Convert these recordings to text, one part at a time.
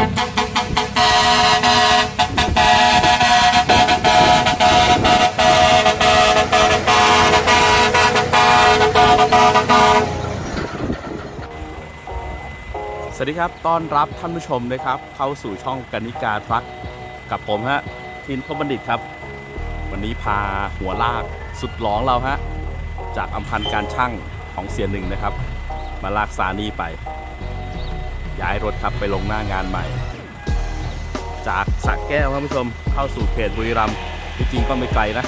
สวัสดีครับ ต้อนรับท่านผู้ชมนะครับ เข้าสู่ช่องกนิกาทรัคกับผมฮะทินพบัณฑิตครับ วันนี้พาหัวลากสุดหลองเราฮะ จากอำพันธ์การช่างของเสียหนึ่งนะครับ มาลากซานีไป ย้ายรถครับไปลงหน้างานใหม่ จากสักแก้วครับผู้ชมเข้าสู่เขตบุรีรัมย์ที่จริงก็ไม่ไกลนะ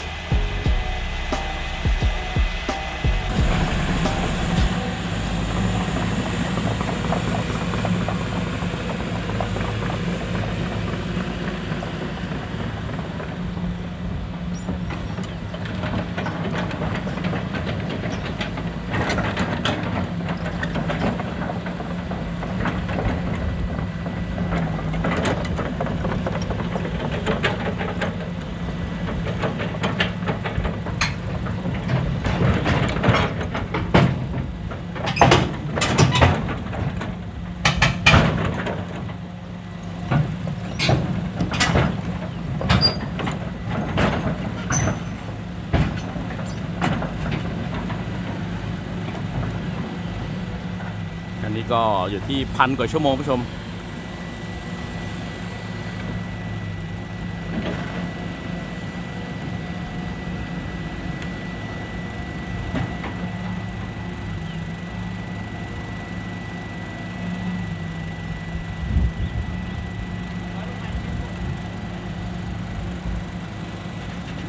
อันนี้ก็อยู่ที่พันกว่าชั่วโมงผู้ชม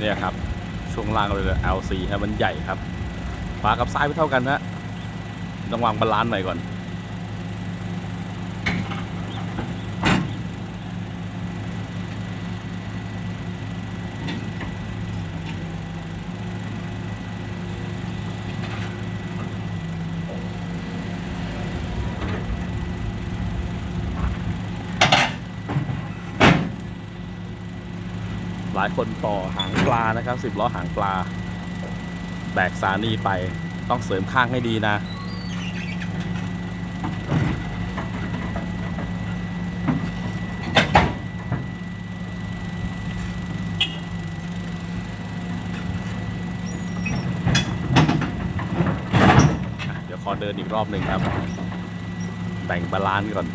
เนี่ยครับ ช่วงล่างเลย LC ครับมันใหญ่ครับขวากับซ้ายไม่เท่ากันนะต้องวางบาลานซ์หน่อยก่อน หลายคนต่อหางปลานะครับสิบล้อหางปลา แบกสานีไปต้องเสริมข้างให้ดีนะ เดี๋ยวขอเดินอีกรอบหนึ่งครับแบ่งบาลานซ์ก่อน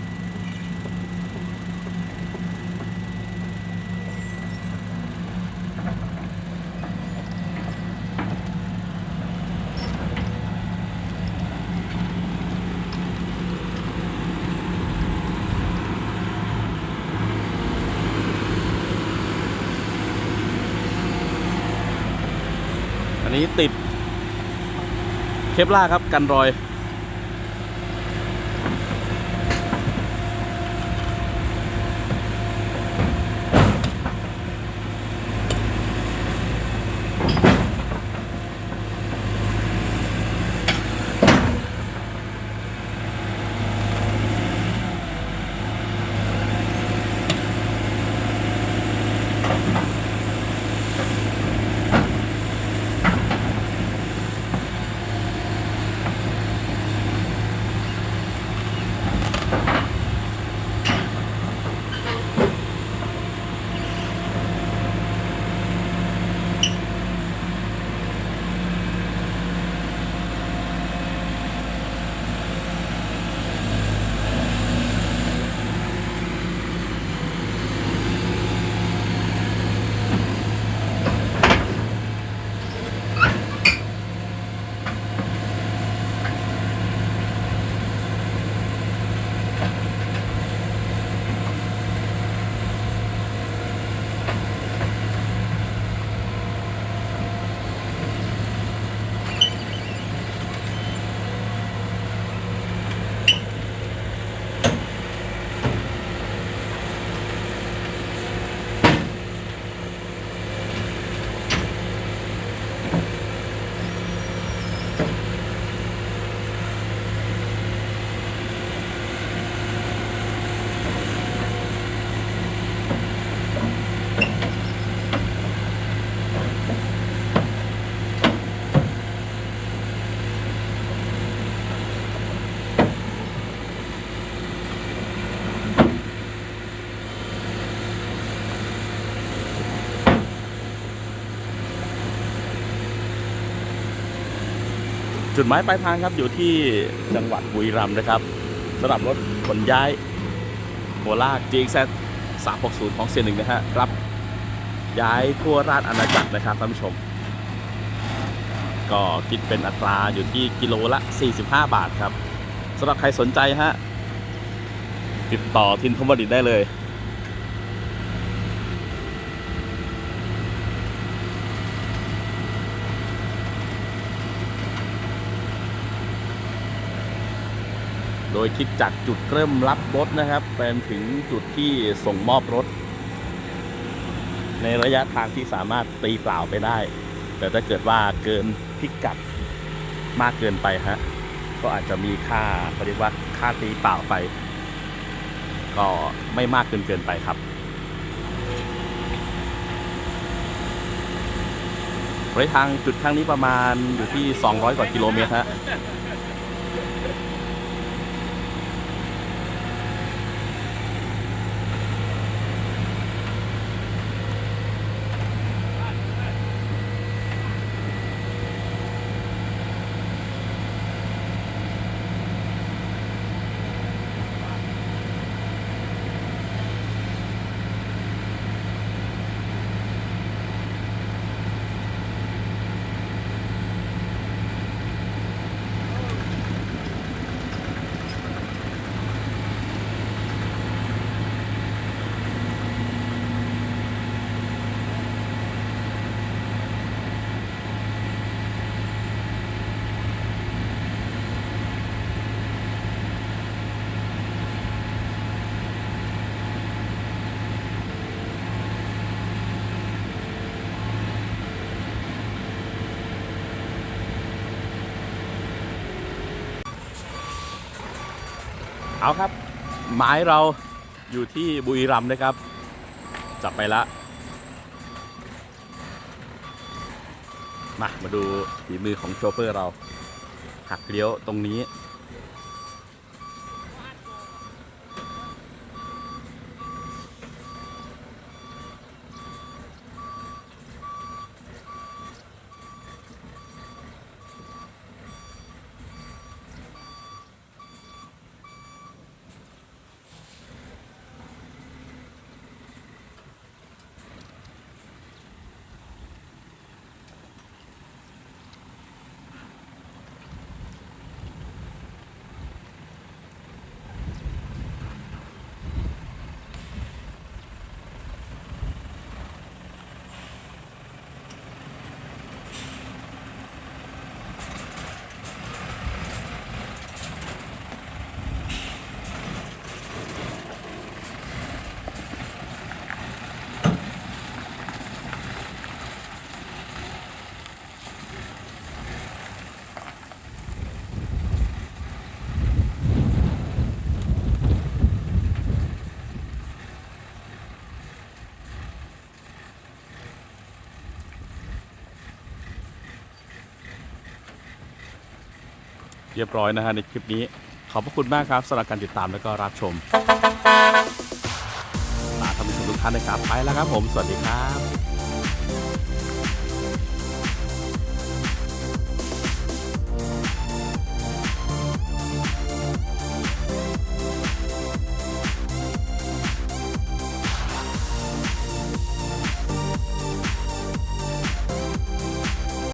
นี้ติดเคปล่าครับกันรอย จุดหมายปลายทางครับอยู่ที่จังหวัดบุรีรัมย์นะครับสำหรับรถขนย้ายหัวลาก GXZ 360ของเซียนหนึ่งนะฮะรับย้ายทั่วราชอาณาจักรนะครับท่านผู้ชม ก็คิดเป็นอัตราอยู่ที่กิโลละ 45 บาทครับสำหรับใครสนใจฮะติดต่อทินพมดิตได้เลย โดยคิดจากจุดเริ่มรับรถนะครับเป็นถึงจุดที่ส่งมอบรถ ในระยะทางที่สามารถตีเปล่าไปได้ แต่ถ้าเกิดว่าเกินพิกัดมากเกินไปฮะก็อาจจะมีค่าเขาเรียกว่าค่าตีเปล่าไป ก็ไม่มากเกินเกินไปครับระยะทางจุดข้างนี้ประมาณอยู่ที่ 200 กว่ากิโลเมตรฮะ เอาครับ หมายเราอยู่ที่บุรีรัมย์นะครับ จับไปละมามาดูฝีมือของโชเฟอร์เรา หักเลี้ยวตรงนี้ เรียบร้อยนะฮะในคลิปนี้ ขอบพระคุณมากครับสำหรับการติดตามและก็รับชมลาท่านผู้ชมทุกท่านนะครับไปแล้วครับผม สวัสดีครับ